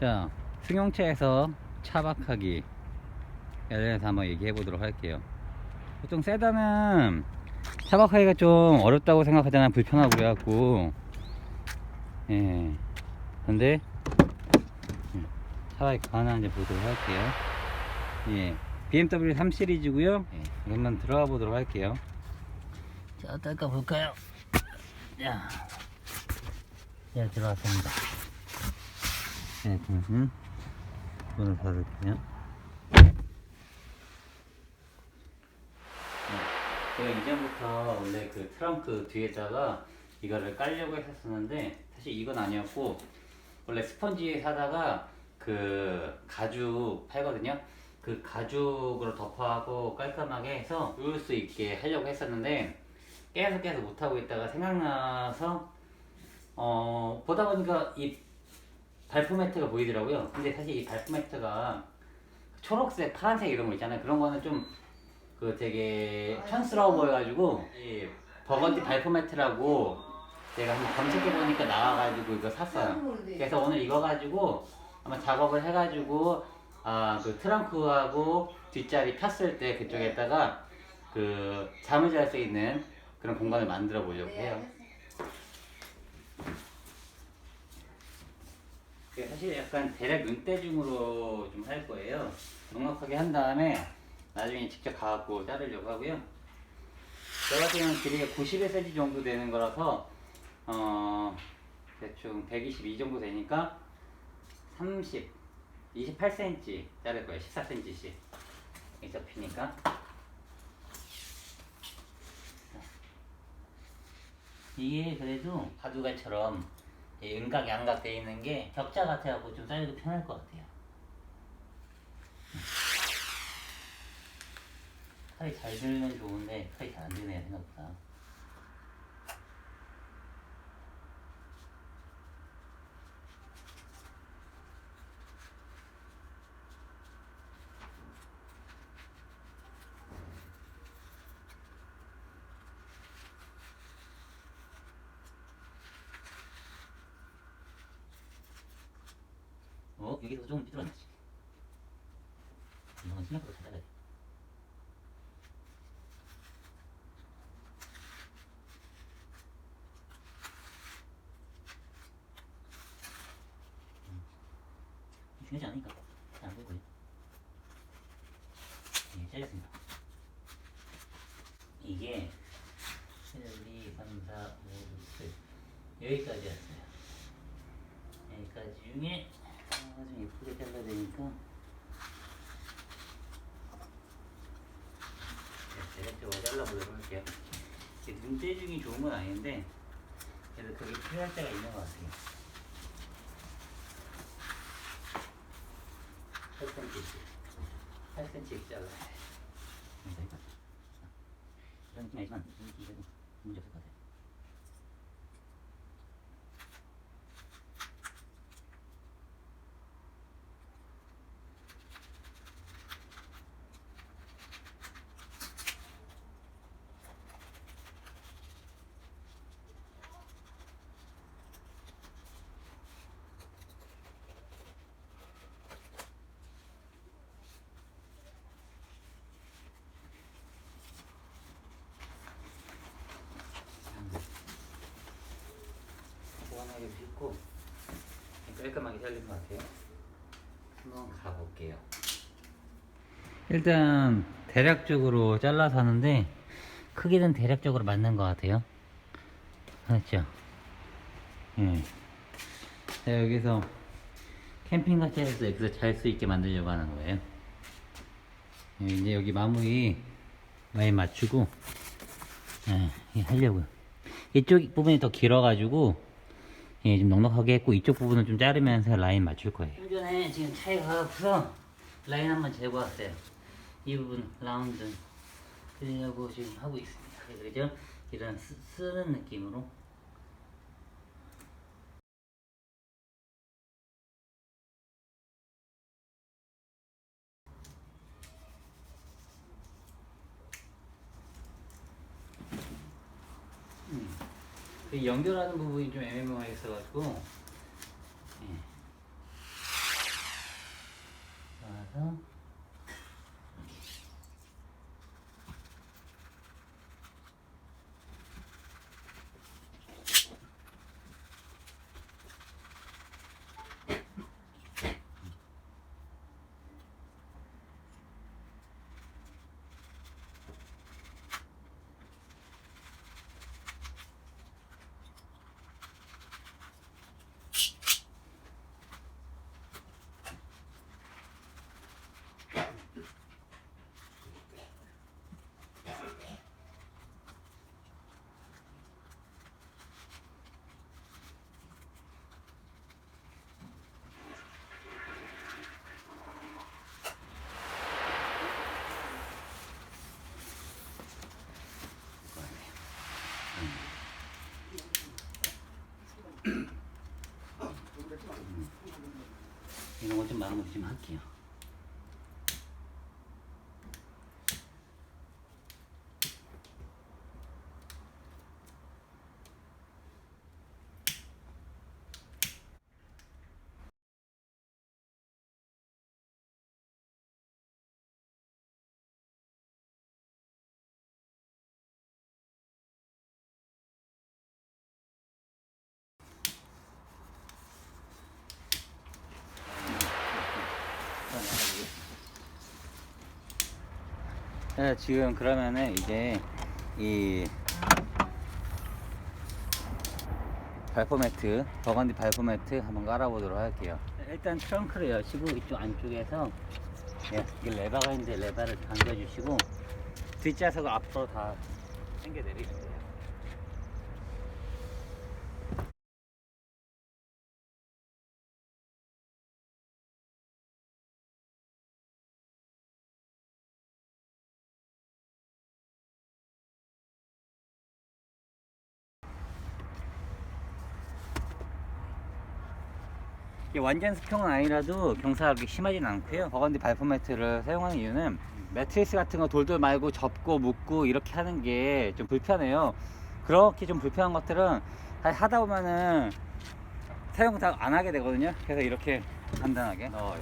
자, 승용차에서 차박하기. 에 대해서 한번 얘기해 보도록 할게요. 보통 세단은 차박하기가 좀 어렵다고 생각하잖아요. 불편하고 그래갖고. 예. 근데, 음, 차박이 가능한지 보도록 할게요. 예. BMW 3 시리즈고요 예. 한번 들어가 보도록 할게요. 자, 어떨까 볼까요? 자, 예, 들어왔습니다. 네, 음, 문을 닫을게요. 제가 이전부터 원래 그 트렁크 뒤에다가 이거를 깔려고 했었는데 사실 이건 아니었고 원래 스펀지 사다가 그 가죽 팔거든요. 그 가죽으로 덮어하고 깔끔하게 해서 누울 수 있게 하려고 했었는데 계속 계속 못하고 있다가 생각나서 어 보다 보니까 이 발포 매트가 보이더라고요. 근데 사실 이 발포 매트가 초록색, 파란색 이런 거 있잖아요. 그런 거는 좀 그 되게 촌스러워 보여가지고 이 버건디 발포 매트라고 제가 한번 검색해 보니까 나와가지고 이거 샀어요. 그래서 오늘 이거 가지고 한번 작업을 해가지고 아 그 트렁크하고 뒷자리 폈을 때 그쪽에다가 그 잠을 잘 수 있는 그런 공간을 만들어 보려고 해요. 사실 약간 대략 눈대중으로 좀 할 거예요. 넉넉하게 한 다음에 나중에 직접 가갖고 자르려고 하고요. 저 같은 경우는 길이가 91cm 정도 되는 거라서 어 대충 122 정도 되니까 30, 28cm 자를 거예요. 14cm씩 이 접히니까. 이게 그래도 바둑알처럼 이 음각 양각 돼 있는 게 격자 같아갖고 좀 자르기 편할 것 같아요. 칼이 잘 들면 좋은데 칼이 잘 안 드네요 생각보다. 어 여기서 좀 삐뚤어졌지. 이건 생각보다 잘 잘라야 돼. 중요하지 않으니까 잘안 보일 거예요. 네, 잘렸습니다. 이게 1, 2, 3, 4, 5, 6, 7 여기까지였어요. 여기까지 중에 되니까 네, 대략적으로 잘라보도록 할게요. 눈대중이 좋은 건 아닌데 그래도 그게 필요할 때가 있는 것 같아요. 8cm씩 8cm씩 잘라야 돼. 이런 느낌 아니지만 이래도 문제 없을 것 같아요. 보완하게 빗고 깔끔하게 잘린 것 같아요. 한번 가볼게요. 일단 대략적으로 잘라서 하는데 크기는 대략적으로 맞는 것 같아요. 맞죠? 예. 자, 여기서 캠핑 같이 해서 여기서 잘 수 있게 만들려고 하는 거예요. 예, 이제 여기 마무리 많이 맞추고 예, 예, 하려고요. 이쪽 부분이 더 길어가지고 예, 좀 넉넉하게 했고 이쪽 부분은 좀 자르면서 라인 맞출 거예요. 좀 전에 지금 차에 가서 라인 한번 재고 왔어요. 이 부분 라운드 그려고 지금 하고 있습니다. 그죠? 이런 쓰, 쓰는 느낌으로 연결하는 부분이 좀 애매모호하게 있어가지고 이런 거 좀 많은 거좀 할게요. 네, 지금 그러면은 이제 이 발포 매트, 버건디 발포 매트 한번 깔아보도록 할게요. 일단 트렁크를 여시고 이쪽 안쪽에서 예, 이 레바가 있는데 레바를 당겨주시고 뒷좌석을 앞으로 다 당겨 내리시면 돼요. 완전 수평은 아니라도 그렇게 심하진 않고요. 버건디 발포 매트를 사용하는 이유는 매트리스 같은 거 돌돌 말고 접고 묶고 이렇게 하는 게 좀 불편해요. 그렇게 좀 불편한 것들은 하다 보면은 사용 다 안 하게 되거든요. 그래서 이렇게 간단하게 넣어요.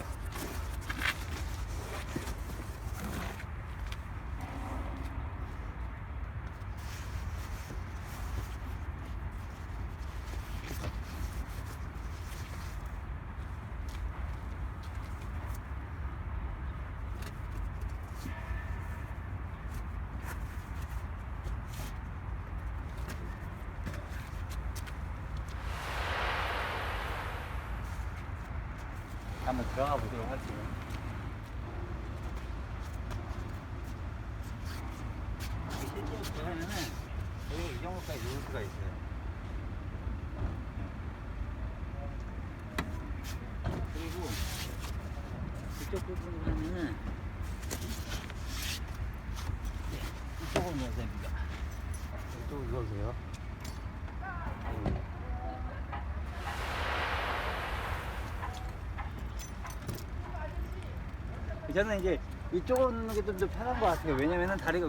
한번 들어가 보도록 할게요. 이게 실제로 들어가면은 여기 이 정도까지 누울 수가 있어요. 그리고 이쪽 부분을 하면은 네, 이쪽으로 됩니다. 이쪽으로 넣으세요. 저는 이제 이쪽으로 넣는 게 좀 더 편한 것 같아요. 왜냐면은 다리가